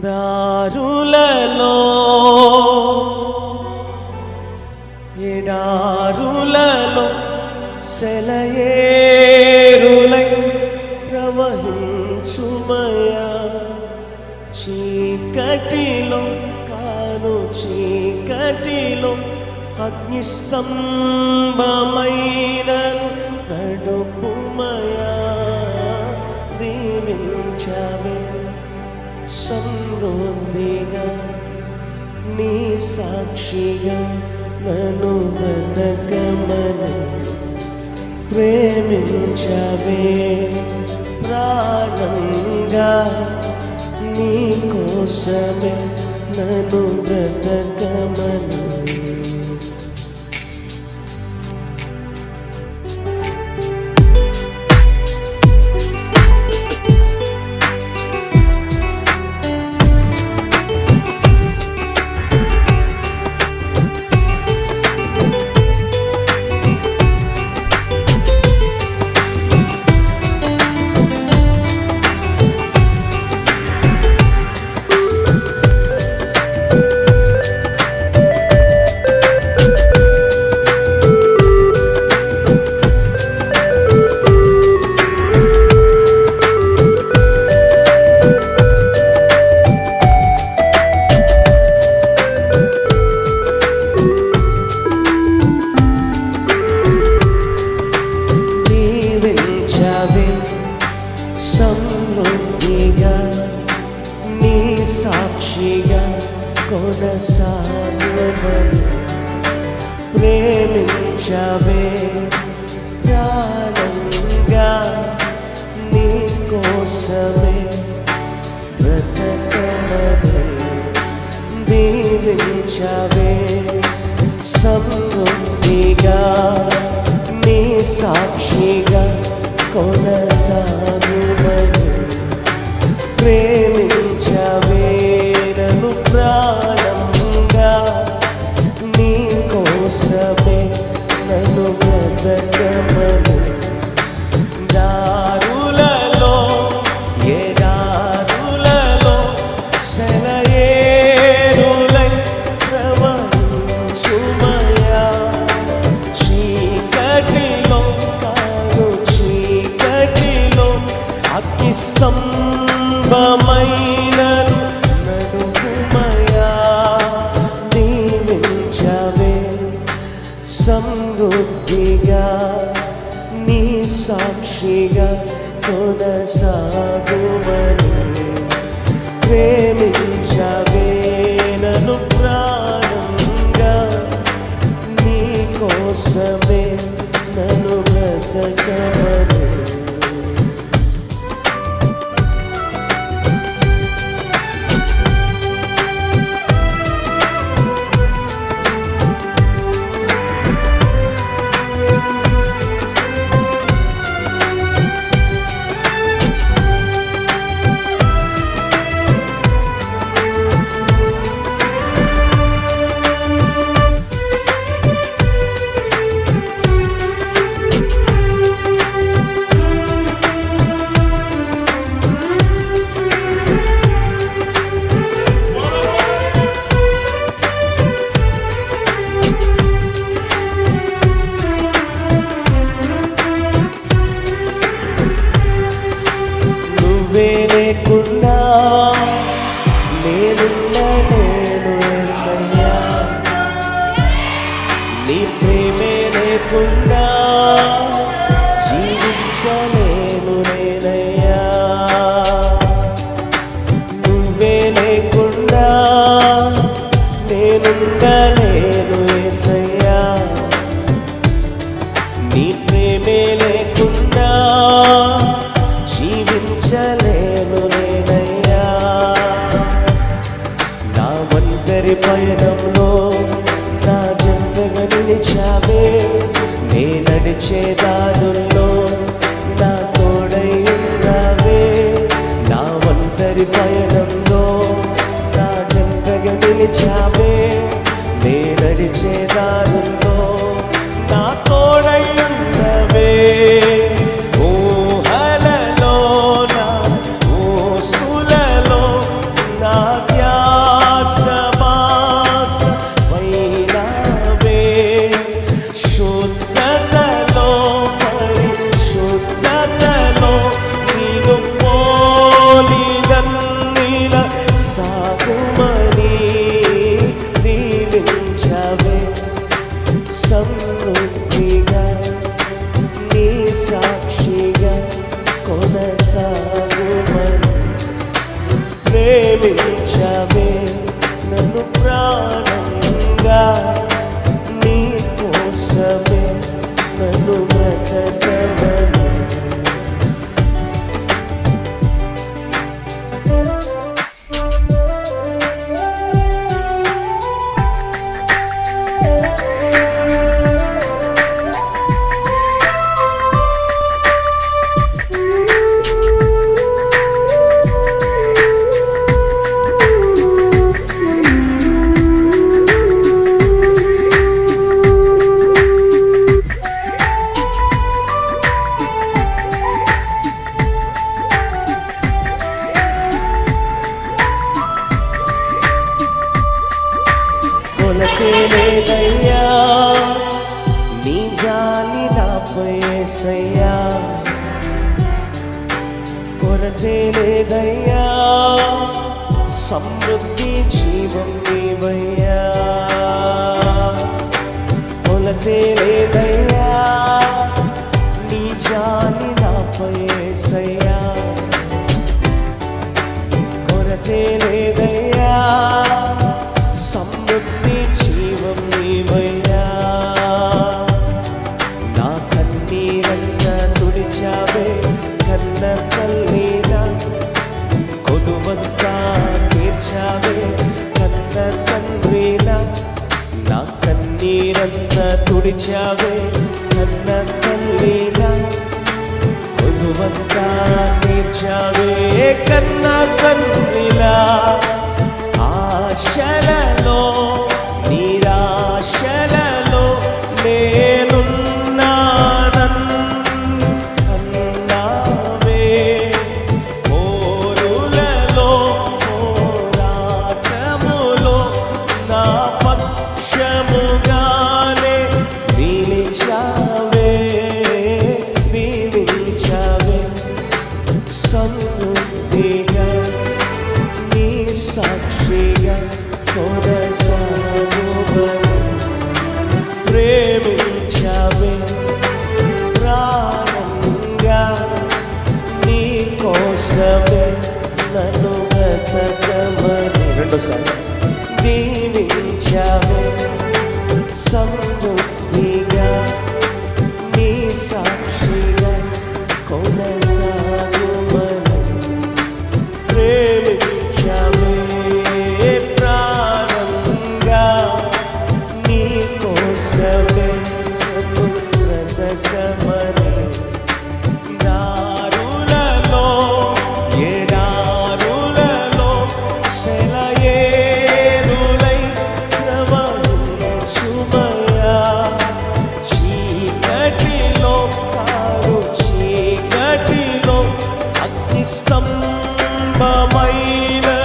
దారులలో సెలయేరులై ప్రవహించుమయా. చీకటిలో కాను చీకటిలో అగ్నిస్తంభమై నొందిగా నీ సాక్షిగా నన్ను బతకమని ప్రేమించవే. ప్రాణంగా నీ కోసమే నన్ను బ్రతక babe saber, dando gracias a Dios. కొలతే లేదయ్యా. నీ జాలి నాపై యేసయ్యా కొరతే లేదయ్యా. సమృద్ధిగా స్తంభమైనను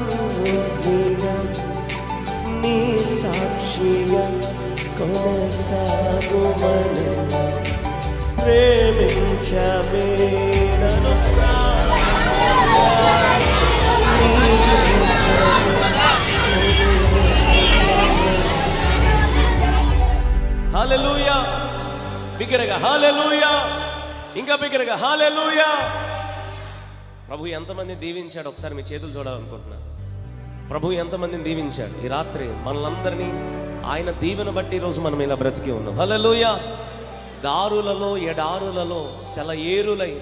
సమృద్ధిగా నీ సాక్షిగా కొనసాగుమని ప్రేమించవే నన్ను బిగ్గరగా హల్లెలూయా ఇంకా బిగ్గరగా హల్లెలూయా ప్రభు ఎంతమంది దీవించాడు? ఒకసారి మీ చేతులు చూడాలనుకుంటున్నా ప్రభు ఎంతమందిని దీవించాడు? ఈ రాత్రి మనలందరినీ ఆయన దీవెన బట్టి ఈరోజు మనం ఇలా బ్రతికి ఉన్నాం. హలలుయా దారులలో ఎడారులలో సెలయేరులై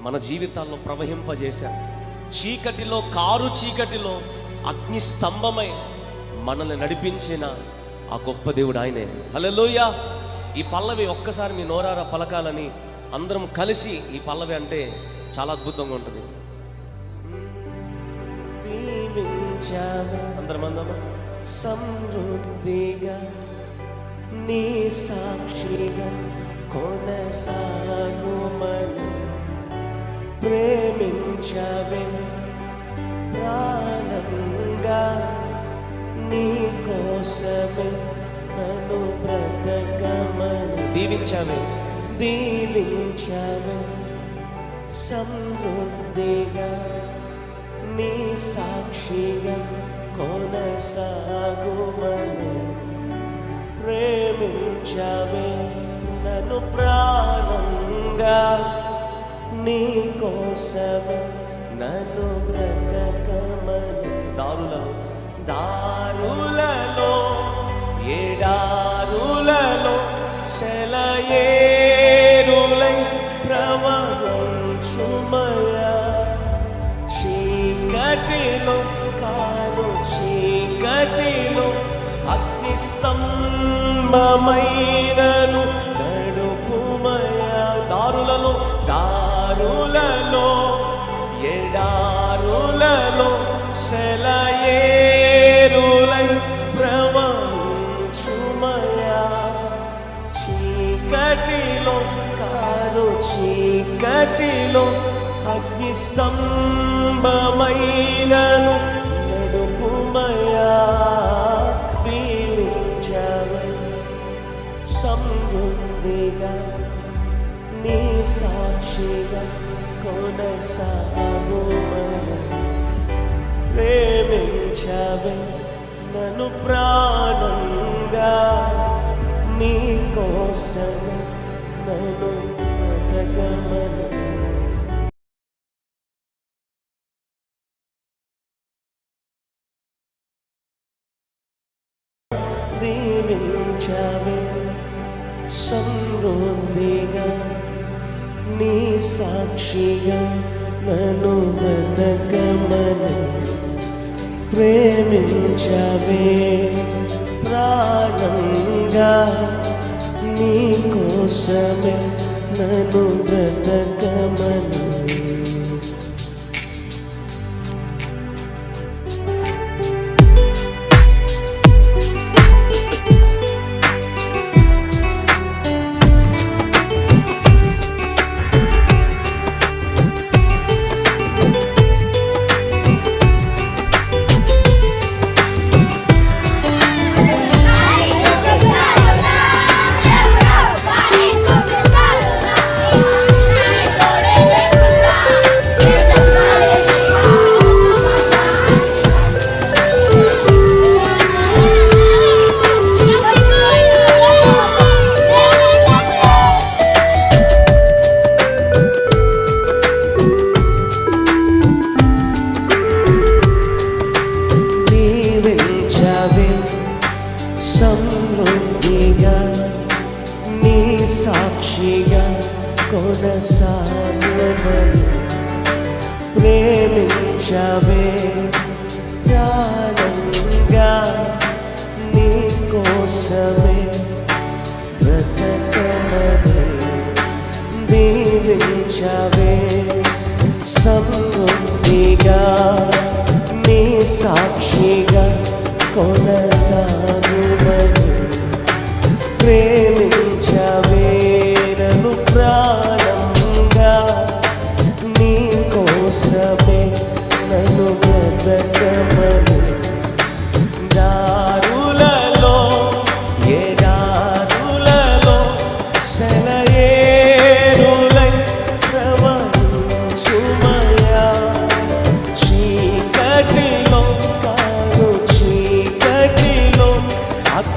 మన జీవితాల్లో ప్రవహింపజేశాడు. చీకటిలో కారు చీకటిలో అగ్ని స్తంభమై మనల్ని నడిపించిన ఆ గొప్ప దేవుడు ఆయనే. హల్లెలూయా. ఈ పల్లవి ఒక్కసారి మీ నోరారా పలకాలని అందరం కలిసి ఈ పల్లవి అంటే చాలా అద్భుతంగా ఉంటుంది. అందరం అందమా? సమృద్ధిగా నీ సాక్షిగా కొనసాగుమని ప్రేమించవే. ప్రాణంగా నీ కోసమే నన్ను బ్రతకమని దీవించావే దీవించావే సమృద్ధిగా నీ సాక్షిగా కొనసాగుమని ప్రేమించవే నన్ను ప్రాణంగా నీ కోసమే నన్ను బ్రతకమని దారులను దారులలో ఏడారులలో సెలయేరులై ప్రవహించుమయా. చీకటిలో కాను చీకటిలో అగ్నిస్తంభమైనను నడుపుమయ. దారులలో దారులలో ఎడారులలో సెల చీకటిలో అగ్నిస్తంభమైనను నడుపుమయా దీవించవే సమృద్ధిగా నీ సాక్షిగా కొనసాగుమని ప్రేమించవే నన్ను ప్రాణంగా నీ కోసం నన్ను బ్రతకమని సాక్షియం నను నన్ను ప్రేమించవే ప్రాణంగా నీ కోసమే నను బ్రతకమని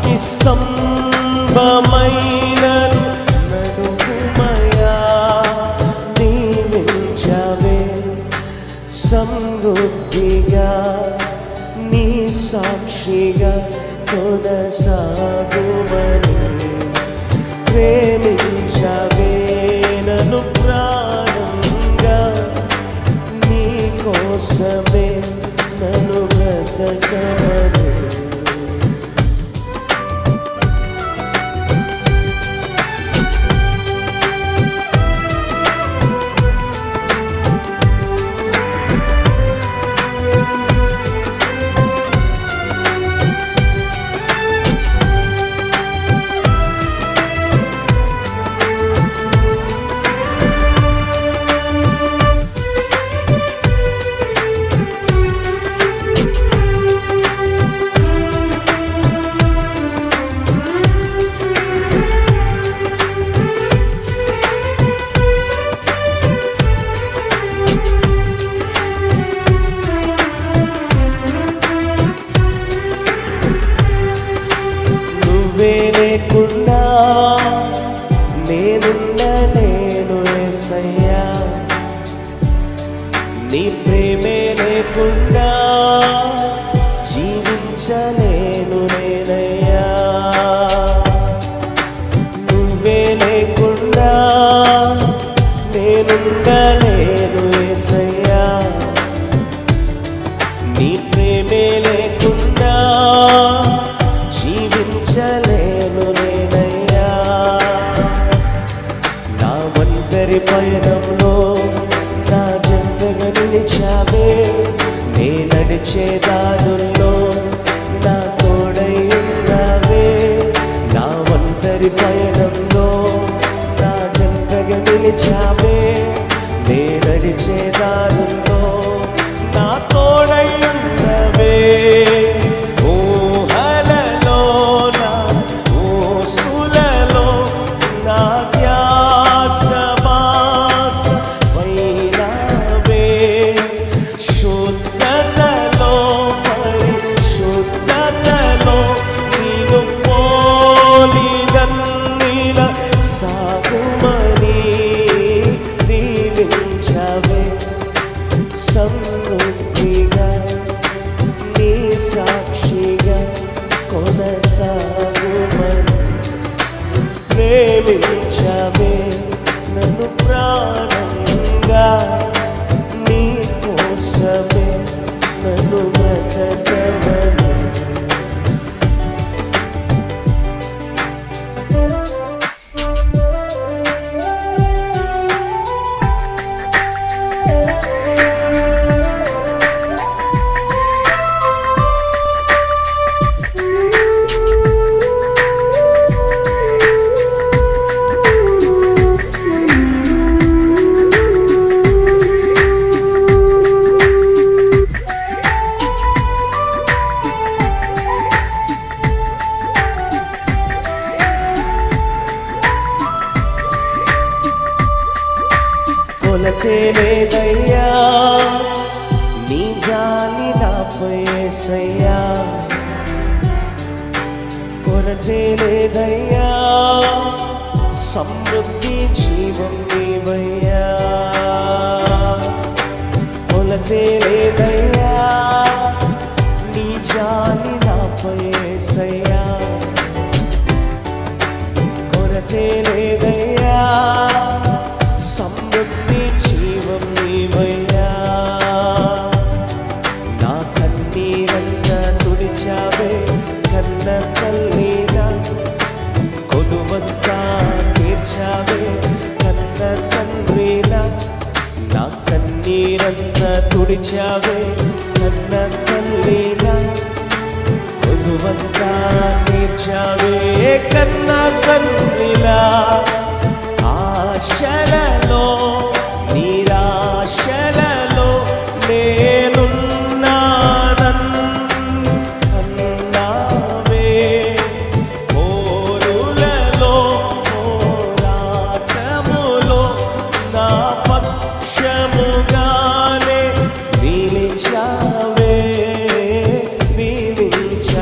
జ్యోతిస్తంభమై కొరతే లేదయ్యా సమృద్ధి జీవం నీవయ్యా. కొలతే കണ്ണീരെന്ന തുടിച്ചാവേ കണ്ണ കല്ലീല കൊതുവച്ചാവേ കണ്ണ കല്ലീല ആശല